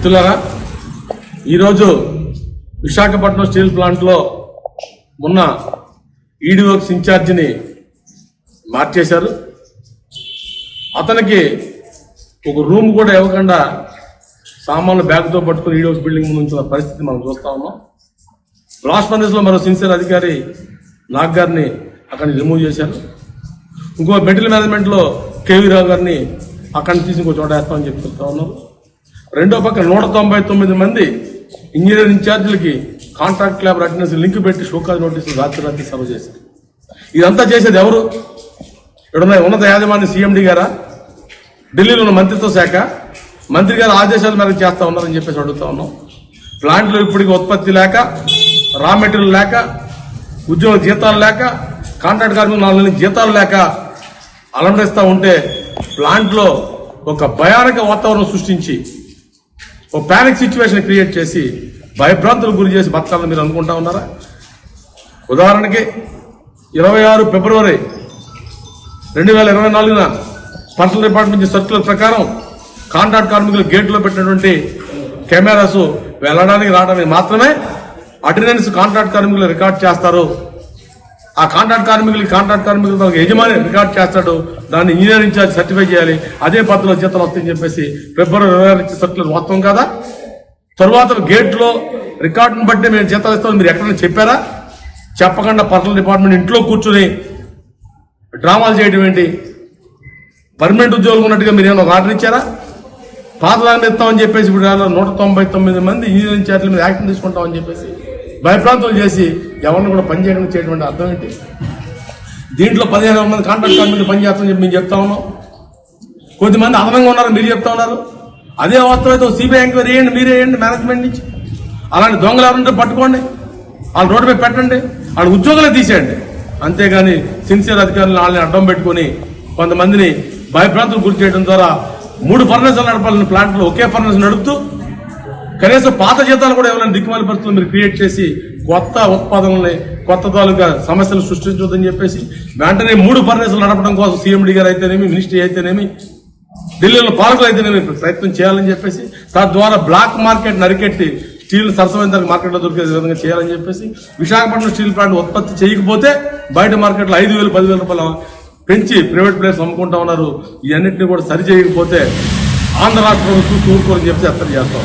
మిత్రులరా ఈరోజు విశాఖపట్నం స్టీల్ ప్లాంట్లో ఉన్న ఈడీ వర్క్స్ ఇన్ఛార్జిని మార్చేశారు. అతనికి ఒక రూమ్ కూడా ఇవ్వకుండా సామాన్లు బ్యాగ్తో పట్టుకుని ఈడీ బిల్డింగ్ ముందు ఉంచిన పరిస్థితి మనం చూస్తా ఉన్నాం. బ్లాస్ట్ ఫర్నెస్లో మరో సిన్సియర్ అధికారి నాగ్ గారిని అక్కడిని రిమూవ్ చేశారు. ఇంకో మెటీరియల్ మేనేజ్మెంట్లో కేవీ రావు గారిని అక్కడిని తీసి ఇంకో చోట వేస్తామని చెప్పి చెప్తా ఉన్నారు రెండో పక్క నూట తొంభై తొమ్మిది మంది ఇంజనీర్ ఇన్ఛార్జీలకి కాంట్రాక్ట్ ల్యాబ్ అటెండెన్స్ లింక్ పెట్టి షోకాజ్ నోటీసులు రాత్రి రాత్రి సర్వ్ చేశారు ఇదంతా చేసేది ఎవరు? ఇక్కడున్న ఉన్నత యాజమాన్య సీఎండి గారా? ఢిల్లీలో ఉన్న మంత్రిత్వ శాఖ? మంత్రి గారు ఆదేశాల మేరకు చేస్తా ఉన్నారని చెప్పేసి అడుగుతా ఉన్నాం. ప్లాంట్లో ఇప్పటికి ఉత్పత్తి లేక రా మెటీరియల్ లేక ఉద్యోగ జీతాలు లేక కాంట్రాక్ట్ కార్మికులు నాలుగు నెలల జీతాలు లేక అలంకరిస్తూ ఉంటే ప్లాంట్లో ఒక భయానక వాతావరణం సృష్టించి ఓ ప్యానిక్ సిచ్యువేషన్ క్రియేట్ చేసి భయభ్రాంతులకు గురి చేసి బతకాలని మీరు అనుకుంటా ఉన్నారా? ఉదాహరణకి ఇరవై ఆరు ఫిబ్రవరి రెండు వేల ఇరవై నాలుగున పర్సనల్ డిపార్ట్మెంట్ నుంచి సర్క్యులర్ ప్రకారం కాంట్రాక్ట్ కార్మికులు గేట్లో పెట్టినటువంటి కెమెరాస్ వెళ్ళడానికి రావడానికి మాత్రమే అటెండెన్స్ కాంట్రాక్ట్ కార్మికులు రికార్డ్ చేస్తారు. ఆ కాంట్రాక్ట్ కార్మికులు కాంట్రాక్ట్ కార్మికులు యజమాని రికార్డ్ చేస్తాడు దాన్ని ఇంజనీర్ ఇన్ఛార్జ్ సర్టిఫై చేయాలి అదే పద్ధతిలో జీతాలు వస్తాయని చెప్పేసి ఫిబ్రవరి ఇరవై ఆరు ఇచ్చే వాస్తవం కదా? తరువాత గేట్లో రికార్డును బట్టి మేము జీతాలు ఇస్తామని మీరు ఎక్కడైనా చెప్పారా? చెప్పకుండా పర్సనల్ డిపార్ట్మెంట్ ఇంట్లో కూర్చుని డ్రామాలు చేయడం ఏంటి? పర్మనెంట్ ఉద్యోగులు ఉన్నట్టుగా మీరు ఏమైనా ఒక ఆర్డర్ ఇచ్చారా? పాత దాన్ని ఇస్తామని చెప్పేసి ఇప్పుడు నూట తొంభై తొమ్మిది మంది ఇంజనీరింగ్ ఇన్ఛార్జీల మీద యాక్షన్ తీసుకుంటామని చెప్పేసి భయప్రాంతాలు చేసి ఎవరిని కూడా పని చేయకుండా చేయడం అర్థం ఏంటి? దీంట్లో పదిహేను మంది కాంట్రాక్ట్ కార్మికులు పని చేస్తామని చెప్పి మేము చెప్తా ఉన్నాం. కొద్దిమంది అదనంగా ఉన్నారు మీరు చెప్తా ఉన్నారు. అదే వాస్తవైతే సిబిఐ ఎంక్వైరీ వేయండి మీరే వేయండి మేనేజ్మెంట్ నుంచి. అలాంటి దొంగలు ఎవరంటే పట్టుకోండి. వాళ్ళు రోడ్డు మీద పెట్టండి. వాళ్ళ ఉద్యోగులే తీసేయండి. అంతేగాని సిన్సియర్ అధికారులను వాళ్ళని అడ్డం పెట్టుకొని కొంతమందిని భయభ్రాంతులు గురి చేయడం ద్వారా మూడు ఫర్నేసులు నడపాలని ప్లాంట్లు ఒకే ఫర్నేస్ నడుపుతూ కనీసం పాత జీతాలు కూడా ఏమైనా దిక్కుమాలి పరిస్థితులు మీరు క్రియేట్ చేసి కొత్త ఉత్పాదనల్ని కొత్త తాలూకా సమస్యలు సృష్టించొద్దని చెప్పేసి వెంటనే మూడు ఫర్నేసులు నడపడం కోసం సీఎండీ గారు అయితేనేమి మినిస్ట్రీ అయితేనేమి ఢిల్లీలో పాలకులు అయితేనేమి ప్రయత్నం చేయాలని చెప్పేసి తద్వారా బ్లాక్ మార్కెట్ నరికెట్టి స్టీల్ సరసమైన ధరకు మార్కెట్లో దొరికే విధంగా చేయాలని చెప్పేసి విశాఖపట్నం స్టీల్ ప్లాంట్ ఉత్పత్తి చేయకపోతే బయట మార్కెట్లో ఐదు వేలు పదివేల రూపాయలు పెంచి ప్రైవేట్ ప్లేస్ అమ్ముకుంటా ఉన్నారు. ఇవన్నింటినీ కూడా సరి చేయకపోతే ఆంధ్ర రాష్ట్రం చూసి ఊరుకోరని చెప్పి హెచ్చరిక చేస్తాం.